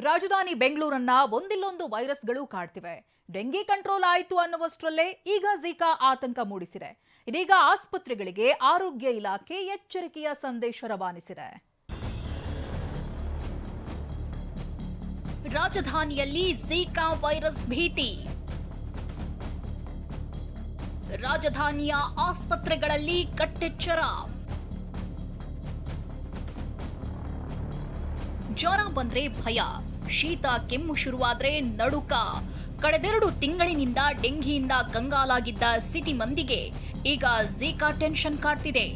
ರಾಜಧಾನಿ ಬೆಂಗಳೂರನ್ನ ಒಂದಿಲ್ಲೊಂದು ವೈರಸ್ಗಳು ಕಾಡ್ತಿವೆ. Dengue control ಆಯಿತು ಅನ್ನುವಷ್ಟರಲ್ಲೇ ಈಗ ಝಿಕಾ ಆತಂಕ ಮೂಡಿಸಿದೆ. ಇದೀಗ ಆಸ್ಪತ್ರೆಗಳಿಗೆ ಆರೋಗ್ಯ ಇಲಾಖೆ ಎಚ್ಚರಿಕೆಯ ಸಂದೇಶ ರವಾನಿಸಿದೆ. ರಾಜಧಾನಿಯಲ್ಲಿ ಝೀಕಾ ವೈರಸ್ ಭೀತಿ. ರಾಜಧಾನಿಯ ಆಸ್ಪತ್ರೆಗಳಲ್ಲಿ ಕಟ್ಟೆಚ್ಚರ. ಜ್ವರ ಬಂದ್ರೆ ಭಯ. ಶೀತ ಕೆಮ್ಮು ಶುರುವಾದ್ರೆ ನಡುಕ. ಕಳೆದೆರಡು ತಿಂಗಳಿನಿಂದ ಡೆಂಘಿಯಿಂದ ಕಂಗಾಲಾಗಿದ್ದ ಸಿಟಿ ಮಂದಿಗೆ ಈಗ ಝೀಕಾ ಟೆನ್ಷನ್ ಕಾಡ್ತಿದೆ.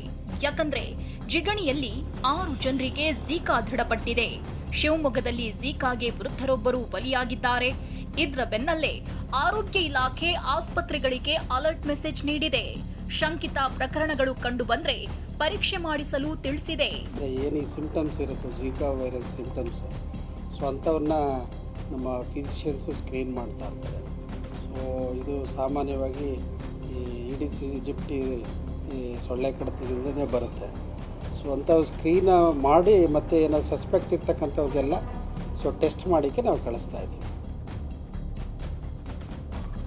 ಯಾಕಂದ್ರೆ ಜಿಗಣಿಯಲ್ಲಿ ಆರು ಜನರಿಗೆ ಝೀಕಾ ದೃಢಪಟ್ಟಿದೆ. ಶಿವಮೊಗ್ಗದಲ್ಲಿ ಝೀಕಾಗೆ ವೃದ್ಧರೊಬ್ಬರು ಬಲಿಯಾಗಿದ್ದಾರೆ. ಇದ್ರ ಬೆನ್ನಲ್ಲೇ ಆರೋಗ್ಯ ಇಲಾಖೆ ಆಸ್ಪತ್ರೆಗಳಿಗೆ ಅಲರ್ಟ್ ಮೆಸೇಜ್ ನೀಡಿದೆ. ಶಂಕಿತ ಪ್ರಕರಣಗಳು ಕಂಡು ಬಂದ್ರೆ ಪರೀಕ್ಷೆ ಮಾಡಿಸಲು ತಿಳಿಸಿದೆ. ಏನು ಈ ಸಿಮ್ಟಮ್ಸ್ ಇರುತ್ತೆ? ಝೀಕಾ ವೈರಸ್ ಸಿಮ್ಟಮ್ಸು ಸೊ ಅಂಥವ್ರನ್ನ ನಮ್ಮ ಫಿಸಿಷಿಯನ್ಸು ಸ್ಕ್ರೀನ್ ಮಾಡ್ತಾ ಇರ್ತಾರೆ. ಸೊ ಇದು ಸಾಮಾನ್ಯವಾಗಿ ಈ ಇಡಿಸ್ ಜಿಪ್ಟಿ ಈ ಸೊಳ್ಳೆ ಕಡತದಿಂದನೇ ಬರುತ್ತೆ. ಸೊ ಅಂಥವು ಸ್ಕ್ರೀನ ಮಾಡಿ ಮತ್ತು ಏನೋ ಸಸ್ಪೆಕ್ಟ್ ಇರ್ತಕ್ಕಂಥವ್ರಿಗೆಲ್ಲ ಸೊ ಟೆಸ್ಟ್ ಮಾಡಿಕ್ಕೆ ನಾವು ಕಳಿಸ್ತಾ ಇದ್ದೀವಿ.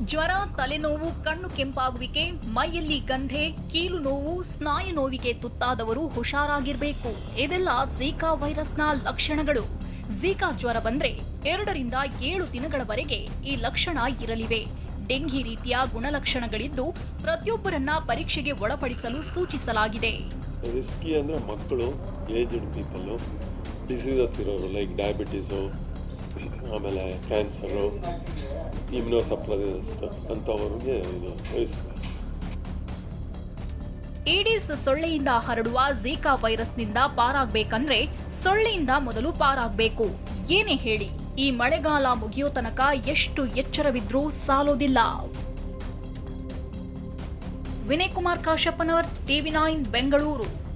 ಜ್ವರ, ತಲೆನೋವು, ಕಣ್ಣು ಕೆಂಪಾಗುವಿಕೆ, ಮೈಯಲ್ಲಿ ಗಂಧೆ, ಕೀಲು ನೋವು, ಸ್ನಾಯು ನೋವಿಗೆ ತುತ್ತಾದವರು ಹುಷಾರಾಗಿರಬೇಕು. ಇದೆಲ್ಲ ಝೀಕಾ ವೈರಸ್ನ ಲಕ್ಷಣಗಳು. ಝೀಕಾ ಜ್ವರ ಬಂದ್ರೆ ಎರಡರಿಂದ ಏಳು ದಿನಗಳವರೆಗೆ ಈ ಲಕ್ಷಣ ಇರಲಿವೆ. ಡೆಂಗಿ ರೀತಿಯ ಗುಣಲಕ್ಷಣಗಳಿದ್ದು ಪ್ರತಿಯೊಬ್ಬರನ್ನ ಪರೀಕ್ಷೆಗೆ ಒಳಪಡಿಸಲು ಸೂಚಿಸಲಾಗಿದೆ. ರಿಸ್ಕಿ ಅಂದರೆ ಮಕ್ಕಳು ಏಜ್ಡ್ ಪೀಪಲ್ಲು ಡಿಸೀಸಸ್ ಇರೋರು ಲೈಕ್ ಡಯಾಬಿಟೀಸು ಆಮೇಲೆ ಕ್ಯಾನ್ಸರು ಇಮ್ಯುನೋಸಪ್ರಸ್ ಅಂಥವ್ರಿಗೆ ಇದು ವಹಿಸ್ಬೇಕು ಏಡಿಸ್ ಸೊಳ್ಳೆಯಿಂದ ಹರಡುವ ಝೀಕಾ ವೈರಸ್ನಿಂದ ಪಾರಾಗಬೇಕಂದ್ರೆ ಸೊಳ್ಳೆಯಿಂದ ಮೊದಲು ಪಾರಾಗಬೇಕು. ಏನೇ ಹೇಳಿ, ಈ ಮಳೆಗಾಲ ಮುಗಿಯೋ ತನಕ ಎಷ್ಟು ಎಚ್ಚರವಿದ್ರೂ ಸಾಲೋದಿಲ್ಲ. Vinay Kumar Kashappanavar TV nine, Bengaluru.